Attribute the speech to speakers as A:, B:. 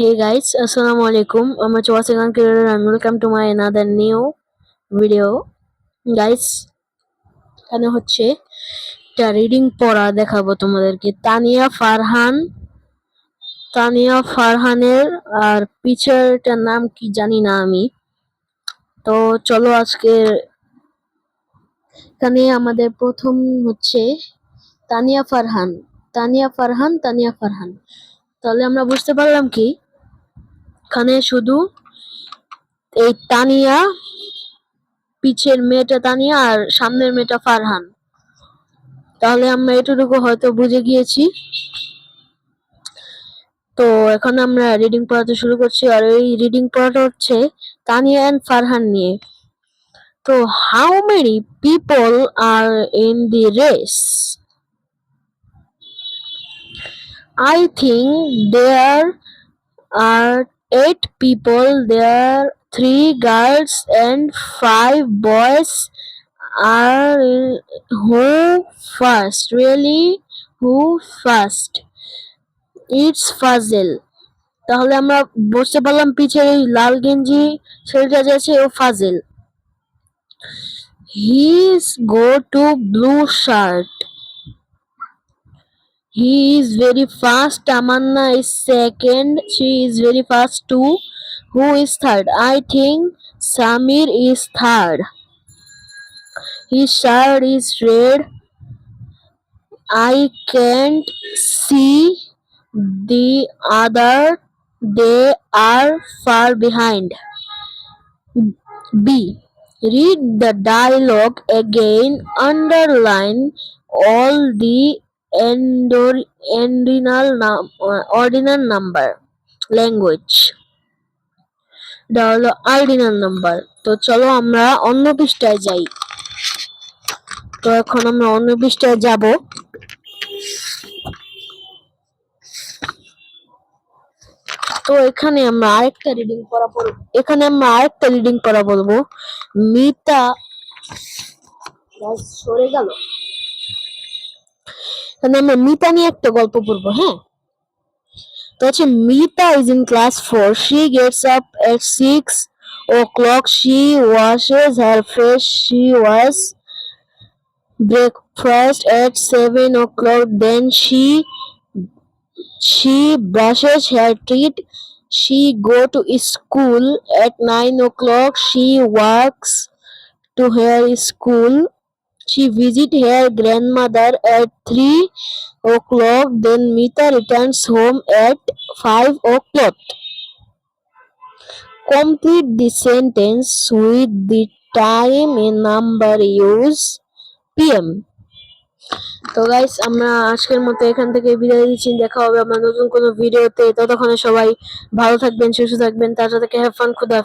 A: Hey guys, Assalamu alaikum. I'm Chwasagan creator and welcome to my another new video. Guys, এখানে হচ্ছে একটা reading পড়া দেখাবো তোমাদেরকে। তানিয়া ফারহান তানিয়া ফারহানের আর পিকচারটার নাম কি জানি না আমি। তো চলো আজকে এখানে আমাদের প্রথম হচ্ছে তানিয়া ফারহান। তানিয়া ফারহান তানিয়া ফারহান। তাহলে আমরা বুঝতে পারলাম কি? এখানে শুধু এই তানিয়া, পিছের মেয়েটা তানিয়া আর সামনের মেয়েটা ফারহান। তাহলে আমরা এটুকু হয়তো বুঝে গিয়েছি। তো এখন আমরা রিডিং পড়াতে শুরু করছি আর এই রিডিং পড়াটা হচ্ছে তানিয়া অ্যান্ড ফারহান নিয়ে। তো how many people are in the race I think there are eight people there, three girls and five boys. Are who first? Really? Who first? It's Fazil. তাহলে আমরা বুঝতে পারলাম পিছের এই লাল গেঞ্জি ছেলেটা যাচ্ছে ও ফাজিল his go to blue shirt He is very fast. Tamanna is second. She is very fast too. Who is third? I think Samir is third. His shirt is red. I can't see the other. They are far behind. B. Read the dialogue again. Underline all the num, uh, ordinal number language. এটা হলো ordinal number তো চলো আমরা অন্য পৃষ্ঠায় যাই। তো এখন আমরা অন্য পৃষ্ঠায় যাব। তো এখানে আমরা আরেকটা রিডিং পড়া পড়ব। এখানে আমরা আরেকটা রিডিং পড়া বলব মিতা সরে গেল। এখানে আমরা মিতা নিয়ে একটা গল্প পড়বো হ্যাঁ তো হচ্ছে Mita is in class four she gets up at six o'clock she washes her face she wash breakfast at 7 o'clock then she she brushes her teeth she go to school at 9 o'clock she walks to her school she visit her grandmother at 3 o'clock then mita returns home at 5 o'clock complete the sentence with the time and number use pm তো guys আমরা আজকের মতো এখান থেকে বিদায় দিচ্ছি দেখা হবে আমরা নতুন কোনো ভিডিওতে ততক্ষণে সবাই ভালো থাকবেন সুস্থ থাকবেন তার সাথে হ্যাভ ফান খুদা।